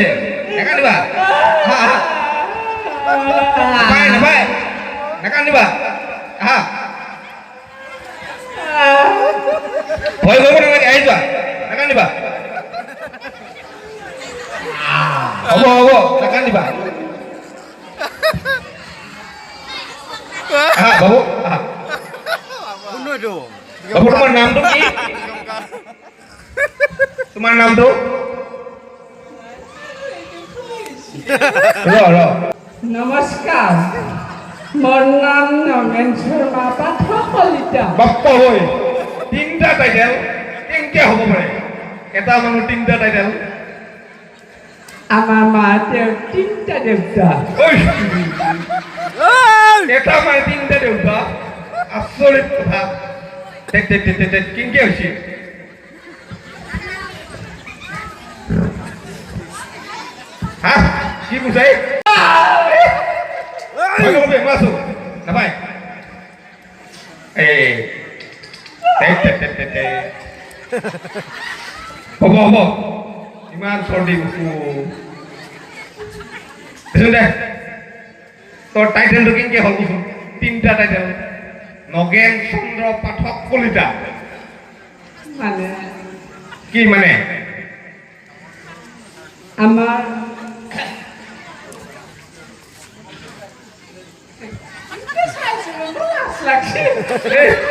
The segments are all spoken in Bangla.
deh ya kan nih ah. pak apa ya kan nih pak ah Boy, gue mau nanya aja, ya kan nih pak? Obo, obo, ya kan nih. Bunuh dong. Babu enam tuh, Cuma enam tuh. নমস্কাৰ মোৰ নাম শৰ্মা পাঠক কলিতা বাপ্পা ঐ তিনিটা টাইটেল কেনেকে হ'ব পাৰে। এটা মানুহ তিনিটা টাইটেল আমাৰ মা তেওঁৰ তিনিটা দেউতা। এটা মানে তিনিটা দেউতা। আচৰিত কথা। কেনেকে হৈছে? কি মই আছো নাপায় এই দেখ দেখ দেখ দেখ দেখ হ'ব হ'ব ইমান চৰ্দি উফু দেচোন দে তোৰ টাইটেলটো কেনেকে হ'ল কচোন তিনিটা টাইটেল নগেন চন্দ্ৰ পাঠক কলিতা মানে কি মানে আমাৰ लक्ष्य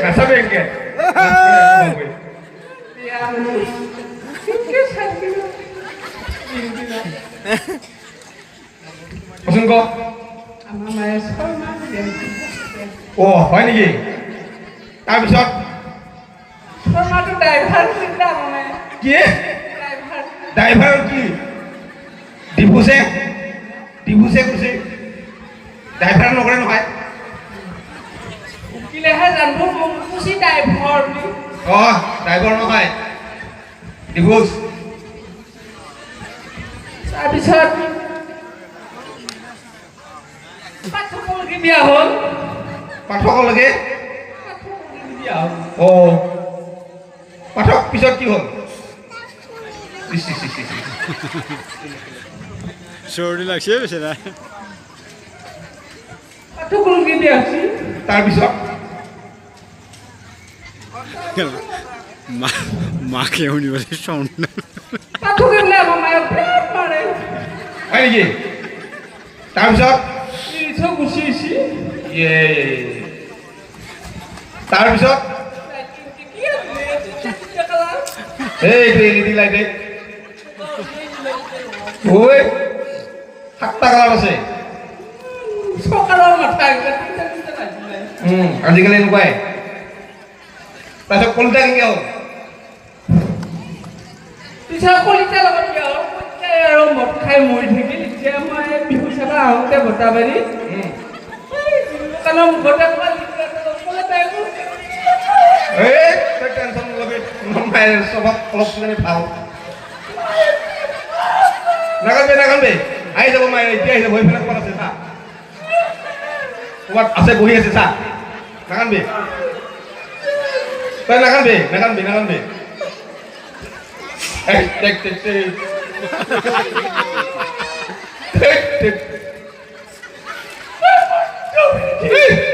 कैसा बैंक है নেকি তাৰপিছত কি ড্ৰাইভাৰ কি ডিভোচে ডিভোচে কৈছে ড্ৰাইভাৰ নকৰে নহয় জানিব বুলি অ ড্ৰাইভাৰ নহয় ডিভোচ তাৰপিছত পাঠকলৈকে বিয়া হ'ল। পাঠকলৈকে পাঠকলৈকে বিয়া হ'ল। অ। পাঠক পিছত কি হ'ল। চৰ্দি লাগছে বেছি নাই পাঠকলৈকে বিয়া হৈছিল। তাৰপিছত? মাকে পাঠকে বোলে মাৰে হয় নেকি তাৰপিছত গুচি আহিছে ইয়ে তাৰপিছত? তিতা এল ই ডি লাইট ঐ সাতটা কালাৰ আছে। আজিকালি এনেকুৱাই তাৰপিছত কলিতা কেনেকে হ'ল পিছত কলিতাৰ লগত আৰু? মদ খাই মৰি থাকিল। এতিয়া মই বিহু চাব আহোঁতে বটাবাৰী উম, দোকানৰ মুখতে স্বভাৱ অলপ ভালো। নাকান্দবি নাকান্দবি আহি যাব মায়ে এতিয়া আহি যাব। সেইফালে ক'ৰবাত আছে চা? ক'ৰবাত আছে বহি আছে চা। nakan deh, nakan deh, nakan deh. Eh, tek tek tek. Tek tek. Hei.